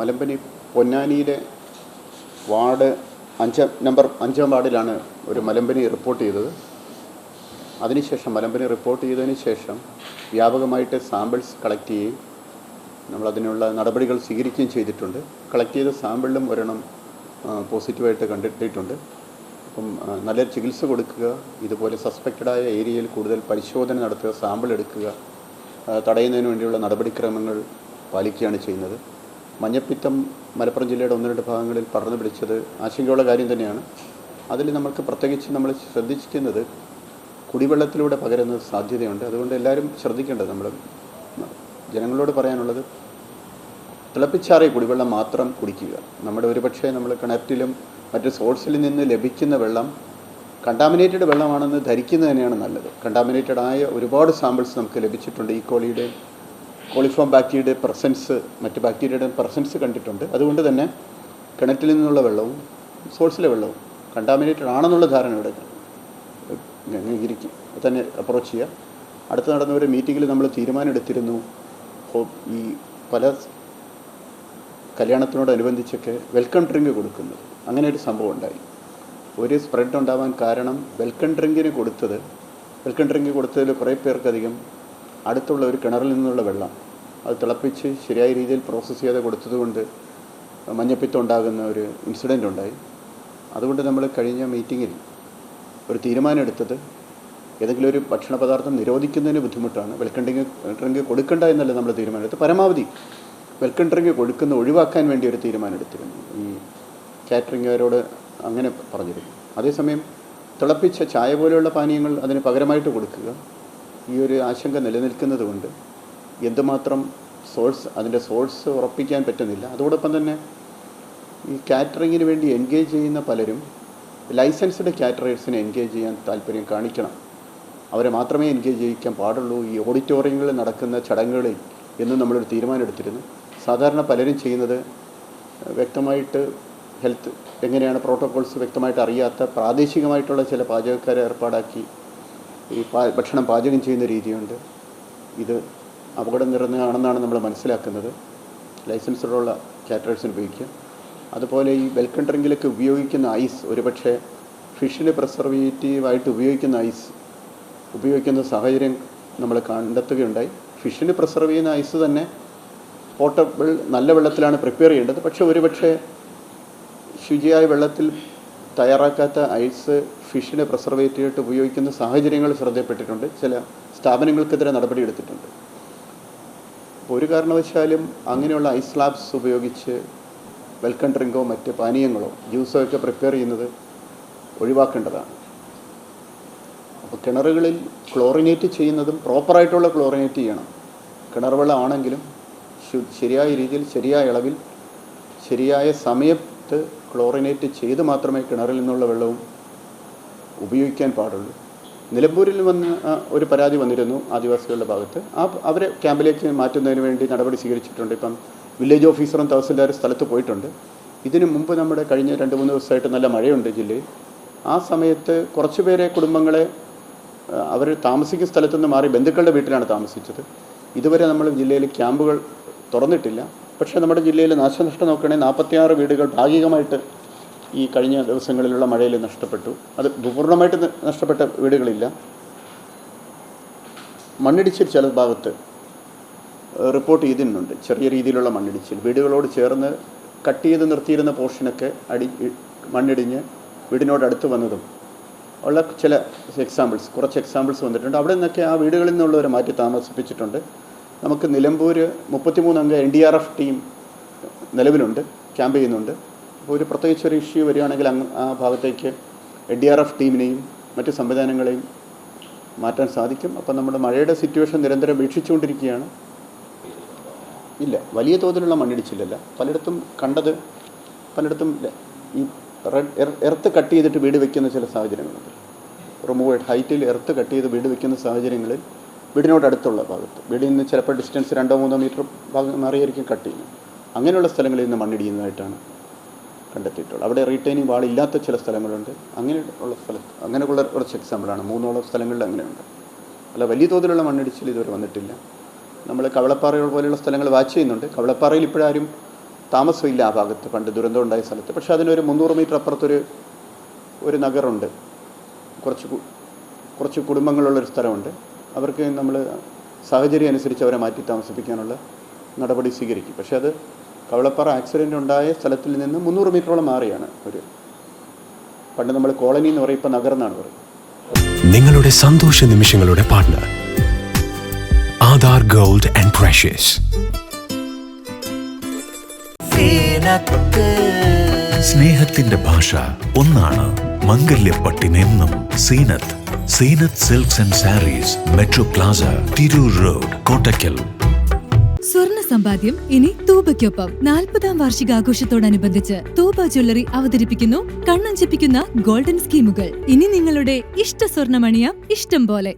മലമ്പനി പൊന്നാനിയിലെ ward അഞ്ചാം number അഞ്ചാം വാർഡിലാണ് ഒരു മലമ്പനി റിപ്പോർട്ട് ചെയ്തത്. അതിനുശേഷം മലമ്പനി റിപ്പോർട്ട് ചെയ്തതിന് ശേഷം വ്യാപകമായിട്ട് സാമ്പിൾസ് കളക്ട് ചെയ്യുകയും നമ്മളതിനുള്ള നടപടികൾ സ്വീകരിക്കുകയും ചെയ്തിട്ടുണ്ട്. കളക്ട് ചെയ്ത സാമ്പിളിലും ഒരെണ്ണം പോസിറ്റീവായിട്ട് കണ്ടെത്തിയിട്ടുണ്ട് അപ്പം നല്ല ചികിത്സ കൊടുക്കുക ഇതുപോലെ സസ്പെക്റ്റഡായ ഏരിയയിൽ കൂടുതൽ പരിശോധന നടത്തുക സാമ്പിൾ എടുക്കുക തടയുന്നതിന് വേണ്ടിയുള്ള നടപടിക്രമങ്ങൾ പാലിക്കുകയാണ് ചെയ്യുന്നത്. മഞ്ഞപ്പിത്തം മലപ്പുറം ജില്ലയുടെ ഒന്ന് രണ്ട് ഭാഗങ്ങളിൽ പടർന്നു പിടിച്ചത് ആശങ്കയുള്ള കാര്യം തന്നെയാണ്. അതിൽ നമ്മൾക്ക് പ്രത്യേകിച്ച് നമ്മൾ ശ്രദ്ധിച്ചിരിക്കുന്നത് കുടിവെള്ളത്തിലൂടെ പകരുന്ന സാധ്യതയുണ്ട്. അതുകൊണ്ട് എല്ലാവരും ശ്രദ്ധിക്കേണ്ടത് നമ്മൾ ജനങ്ങളോട് പറയാനുള്ളത് തിളപ്പിച്ചാറിയ കുടിവെള്ളം മാത്രം കുടിക്കുക. നമ്മുടെ ഒരുപക്ഷെ നമ്മൾ കിണറ്റിലും മറ്റ് സോഴ്സിൽ നിന്ന് ലഭിക്കുന്ന വെള്ളം കണ്ടാമിനേറ്റഡ് വെള്ളമാണെന്ന് ധരിക്കുന്നത് തന്നെയാണ് നല്ലത്. കണ്ടാമിനേറ്റഡ് ആയ ഒരുപാട് സാമ്പിൾസ് നമുക്ക് ലഭിച്ചിട്ടുണ്ട് ഈ കോളിയുടെ കോളിഫോം ബാക്ടീരിയയുടെ പ്രസൻസ് മറ്റ് ബാക്ടീരിയയുടെ പ്രസൻസ് കണ്ടിട്ടുണ്ട്. അതുകൊണ്ട് തന്നെ കിണറ്റിൽ നിന്നുള്ള വെള്ളവും സോഴ്സിലെ വെള്ളവും കണ്ടാമിനേറ്റഡ് ആണെന്നുള്ള ധാരണ ഇവിടെ അംഗീകരിക്കും തന്നെ അപ്രോച്ച് ചെയ്യുക. അടുത്ത് നടന്ന ഒരു മീറ്റിങ്ങിൽ നമ്മൾ തീരുമാനമെടുത്തിരുന്നു. ഈ പല കല്യാണത്തിനോടനുബന്ധിച്ചൊക്കെ വെൽക്കം ഡ്രിങ്ക് കൊടുക്കുന്നത്. അങ്ങനെ ഒരു സംഭവം ഉണ്ടായി. ഒരു സ്പ്രെഡ് ഉണ്ടാവാൻ കാരണം വെൽക്കം ഡ്രിങ്കിന് കൊടുത്തത് വെൽക്കം ഡ്രിങ്ക് കൊടുത്തതിൽ കുറേ പേർക്കധികം അടുത്തുള്ള ഒരു കിണറിൽ നിന്നുള്ള വെള്ളം. അത് തിളപ്പിച്ച് ശരിയായ രീതിയിൽ പ്രോസസ്സ് ചെയ്യാതെ കൊടുത്തതുകൊണ്ട് മഞ്ഞപ്പിത്തം ഉണ്ടാകുന്ന ഒരു ഇൻസിഡന്റ് ഉണ്ടായി. അതുകൊണ്ട് നമ്മൾ കഴിഞ്ഞ മീറ്റിങ്ങിൽ ഒരു തീരുമാനം എടുത്തത് ഏതെങ്കിലും ഒരു ഭക്ഷണ പദാർത്ഥം നിരോധിക്കുന്നതിന് ബുദ്ധിമുട്ടാണ്. വെൽക്കം ഡ്രിങ്ക് കൊടുക്കണ്ട എന്നല്ല നമ്മൾ തീരുമാനമെടുത്ത് പരമാവധി വെൽക്കം ഡ്രിങ്ക് കൊടുക്കുന്ന ഒഴിവാക്കാൻ വേണ്ടി ഒരു തീരുമാനം എടുത്തിരുന്നു. ഈ കാറ്ററിംഗുകാരോട് അങ്ങനെ പറഞ്ഞിരുന്നു. അതേസമയം തിളപ്പിച്ച ചായ പോലെയുള്ള പാനീയങ്ങൾ അതിന് പകരമായിട്ട് കൊടുക്കുക. ഈ ഒരു ആശങ്ക നിലനിൽക്കുന്നത് കൊണ്ട് എന്തുമാത്രം സോഴ്സ് അതിന്റെ സോഴ്സ് ഉറപ്പിക്കാൻ പറ്റുന്നില്ല. അതോടൊപ്പം തന്നെ ഈ കാറ്ററിങ്ങിന് വേണ്ടി എൻഗേജ് ചെയ്യുന്ന പലരും ലൈസൻസ്ഡ് കാറ്ററേഴ്സിനെ എൻഗേജ് ചെയ്യാൻ താല്പര്യം കാണിക്കണം. അവരെ മാത്രമേ എൻഗേജ് ചെയ്യിക്കാൻ പാടുള്ളൂ. ഈ ഓഡിറ്റോറിയങ്ങളിൽ നടക്കുന്ന ചടങ്ങുകളിൽ എന്നും നമ്മളൊരു തീരുമാനമെടുത്തിരുന്നു. സാധാരണ പലരും ചെയ്യുന്നത് വ്യക്തമായിട്ട് ഹെൽത്ത് എങ്ങനെയാണ് പ്രോട്ടോകോൾസ് വ്യക്തമായിട്ട് അറിയാത്ത പ്രാദേശികമായിട്ടുള്ള ചില പാചകക്കാരെ ഏർപ്പാടാക്കി ഈ ഭക്ഷണം പാചകം ചെയ്യുന്ന രീതിയുണ്ട്. ഇത് അപകടം നിറഞ്ഞതാണെന്നാണ് നമ്മൾ മനസ്സിലാക്കുന്നത്. ലൈസൻസുള്ള കാറ്ററേഴ്സിന് ഉപയോഗിക്കുക അതുപോലെ ഈ വെൽക്കം ഡ്രിങ്കിലൊക്കെ ഉപയോഗിക്കുന്ന ഐസ് ഒരുപക്ഷെ ഫിഷിന് പ്രിസർവേറ്റീവായിട്ട് ഉപയോഗിക്കുന്ന ഐസ് ഉപയോഗിക്കുന്ന സാഹചര്യം നമ്മൾ കണ്ടെത്തുകയുണ്ടായി. ഫിഷിന് പ്രിസർവ് ചെയ്യുന്ന ഐസ് തന്നെ പോർട്ടബിൾ നല്ല വെള്ളത്തിലാണ് പ്രിപ്പയർ ചെയ്യേണ്ടത്. പക്ഷേ ഒരുപക്ഷെ ശുചിയായ വെള്ളത്തിൽ തയ്യാറാക്കാത്ത ഐസ് ഫിഷിനെ പ്രിസർവേറ്റീവ് ആയിട്ട് ഉപയോഗിക്കുന്ന സാഹചര്യങ്ങൾ ശ്രദ്ധയപ്പെട്ടിട്ടുണ്ട്. ചില സ്ഥാപനങ്ങൾക്കെതിരെ നടപടിയെടുത്തിട്ടുണ്ട്. ഒരു കാരണവശാലും അങ്ങനെയുള്ള ഐസ് ലാബ്സ് ഉപയോഗിച്ച് വെൽക്കം ഡ്രിങ്കോ മറ്റ് പാനീയങ്ങളോ ജ്യൂസോ ഒക്കെ പ്രിപ്പയർ ചെയ്യുന്നത് ഒഴിവാക്കേണ്ടതാണ്. അപ്പോൾ കിണറുകളിൽ ക്ലോറിനേറ്റ് ചെയ്യുന്നതും പ്രോപ്പറായിട്ടുള്ള ക്ലോറിനേറ്റ് ചെയ്യണം. കിണർ വെള്ളമാണെങ്കിലും ശരിയായ രീതിയിൽ ശരിയായ അളവിൽ ശരിയായ സമയത്ത് ക്ലോറിനേറ്റ് ചെയ്ത് മാത്രമേ കിണറിൽ നിന്നുള്ള വെള്ളവും ഉപയോഗിക്കാൻ പാടുള്ളൂ. നിലമ്പൂരിൽ വന്ന് ഒരു പരാതി വന്നിരുന്നു ആദിവാസികളുടെ ഭാഗത്ത്. ആ അവരെ ക്യാമ്പിലേക്ക് മാറ്റുന്നതിന് വേണ്ടി നടപടി സ്വീകരിച്ചിട്ടുണ്ട്. ഇപ്പം വില്ലേജ് ഓഫീസറും തഹസിൽദാരും സ്ഥലത്ത് പോയിട്ടുണ്ട്. ഇതിനു മുമ്പ് നമ്മുടെ കഴിഞ്ഞ രണ്ട് മൂന്ന് ദിവസമായിട്ട് നല്ല മഴയുണ്ട് ജില്ലയിൽ. ആ സമയത്ത് കുറച്ച് പേരെ കുടുംബങ്ങളെ അവർ താമസിക്കുന്ന സ്ഥലത്തു നിന്ന് മാറി ബന്ധുക്കളുടെ വീട്ടിലാണ് താമസിച്ചത്. ഇതുവരെ നമ്മൾ ജില്ലയിൽ ക്യാമ്പുകൾ തുറന്നിട്ടില്ല. പക്ഷേ നമ്മുടെ ജില്ലയിൽ നാശനഷ്ടം നോക്കുകയാണെങ്കിൽ നാൽപ്പത്തിയാറ് വീടുകൾ ഭാഗികമായിട്ട് ഈ കഴിഞ്ഞ ദിവസങ്ങളിലുള്ള മഴയിൽ നഷ്ടപ്പെട്ടു. അത് പൂർണമായിട്ട് നഷ്ടപ്പെട്ട വീടുകളില്ല. മണ്ണിടിച്ചിൽ ചില ഭാഗത്ത് റിപ്പോർട്ട് ചെയ്തിരുന്നുണ്ട് ചെറിയ രീതിയിലുള്ള മണ്ണിടിച്ചിൽ. വീടുകളോട് ചേർന്ന് കട്ട് ചെയ്ത് നിർത്തിയിരുന്ന പോർഷനൊക്കെ അടി മണ്ണിടിഞ്ഞ് വീടിനോടടുത്ത് വന്നതും ഉള്ള ചില എക്സാമ്പിൾസ് കുറച്ച് എക്സാമ്പിൾസ് വന്നിട്ടുണ്ട്. അവിടെ നിന്നൊക്കെ ആ വീടുകളിൽ നിന്നുള്ളവരെ മാറ്റി താമസിപ്പിച്ചിട്ടുണ്ട്. നമുക്ക് നിലമ്പൂർ മുപ്പത്തിമൂന്ന് അംഗ N D R F team നിലവിലുണ്ട് ക്യാമ്പ് ചെയ്യുന്നുണ്ട്. ഒരു പ്രത്യേകിച്ച് ഒരു ഇഷ്യൂ വരികയാണെങ്കിൽ അങ്ങ് ആ ഭാഗത്തേക്ക് ഡി ആർ എഫ് ടീമിനെയും മറ്റ് സംവിധാനങ്ങളെയും മാറ്റാൻ സാധിക്കും. അപ്പം നമ്മുടെ മഴയുടെ സിറ്റുവേഷൻ നിരന്തരം വീക്ഷിച്ചുകൊണ്ടിരിക്കുകയാണ്. ഇല്ല വലിയ തോതിലുള്ള മണ്ണിടിച്ചില്ലല്ല പലയിടത്തും കണ്ടത് പലയിടത്തും ഈ റെഡ് എർത്ത് കട്ട് ചെയ്തിട്ട് വീട് വെക്കുന്ന ചില സാഹചര്യങ്ങളുണ്ട്. റിമൂവ് ഹൈറ്റിൽ എർത്ത് കട്ട് ചെയ്ത് വീട് വെക്കുന്ന സാഹചര്യങ്ങളിൽ വീടിനോട് അടുത്തുള്ള ഭാഗത്ത് വീടിൽ നിന്ന് ചിലപ്പോൾ ഡിസ്റ്റൻസ് രണ്ടോ മൂന്നോ മീറ്റർ ഭാഗം മാറിയായിരിക്കും കട്ട് ചെയ്യുന്നത്. അങ്ങനെയുള്ള സ്ഥലങ്ങളിൽ നിന്ന് മണ്ണിടിയുന്നതായിട്ടാണ് കണ്ടെത്തിയിട്ടുള്ളത് അവിടെ റീറ്റൈനിങ് വാൾ ഇല്ലാത്ത ചില സ്ഥലങ്ങളുണ്ട്. അങ്ങനെയുള്ള സ്ഥലത്ത് അങ്ങനെയുള്ള കുറച്ച് എക്സാമ്പിളാണ് മൂന്നോളം സ്ഥലങ്ങളിൽ അങ്ങനെയുണ്ട്. അല്ല വലിയ തോതിലുള്ള മണ്ണിടിച്ചിൽ ഇതുവരെ വന്നിട്ടില്ല. നമ്മൾ കവളപ്പാറകൾ പോലെയുള്ള സ്ഥലങ്ങൾ വാച്ച് ചെയ്യുന്നുണ്ട്. കവളപ്പാറയിൽ ഇപ്പോഴാരും താമസമില്ല ആ ഭാഗത്ത്. പണ്ട് ദുരന്തം ഉണ്ടായ സ്ഥലത്ത്. പക്ഷേ അതിനൊരു മുന്നൂറ് മീറ്റർ അപ്പുറത്തൊരു ഒരു നഗറുണ്ട്. കുറച്ച് കുറച്ച് കുടുംബങ്ങളുള്ളൊരു സ്ഥലമുണ്ട്. അവർക്ക് നമ്മൾ സാഹചര്യം അനുസരിച്ച് അവരെ മാറ്റി താമസിപ്പിക്കാനുള്ള നടപടി സ്വീകരിക്കും. പക്ഷേ അത് കവളപ്പാറ ആക്സിഡന്റ് ഉണ്ടായ സ്ഥലത്തിൽ നിന്ന് മുന്നൂറ് മീറ്ററോളം മാറിയാണ് ഒരു പണ്ട് നമ്മൾ കോളനി എന്ന് പറയും ഇപ്പോൾ നഗരം എന്നാണ് പറയുന്നത്. നിങ്ങളുടെ സന്തോഷ നിമിഷങ്ങളുടെ partner Aadhaar gold and precious സ്നേഹത്തിന്റെ ഭാഷ ഒന്നാണ് മംഗല്യപ്പട്ടിനെന്നും Seenath Seenath silks and saris metro plaza Tirur road Kottakkal സ്വർണ സമ്പാദ്യം ഇനി തൂബയ്ക്കൊപ്പം. നാൽപ്പതാം വാർഷികാഘോഷത്തോടനുബന്ധിച്ച് തൂബ ജ്വല്ലറി അവതരിപ്പിക്കുന്നു കണ്ണഞ്ചിപ്പിക്കുന്ന ഗോൾഡൻ സ്കീമുകൾ. ഇനി നിങ്ങളുടെ ഇഷ്ട സ്വർണമണിയാം ഇഷ്ടം പോലെ.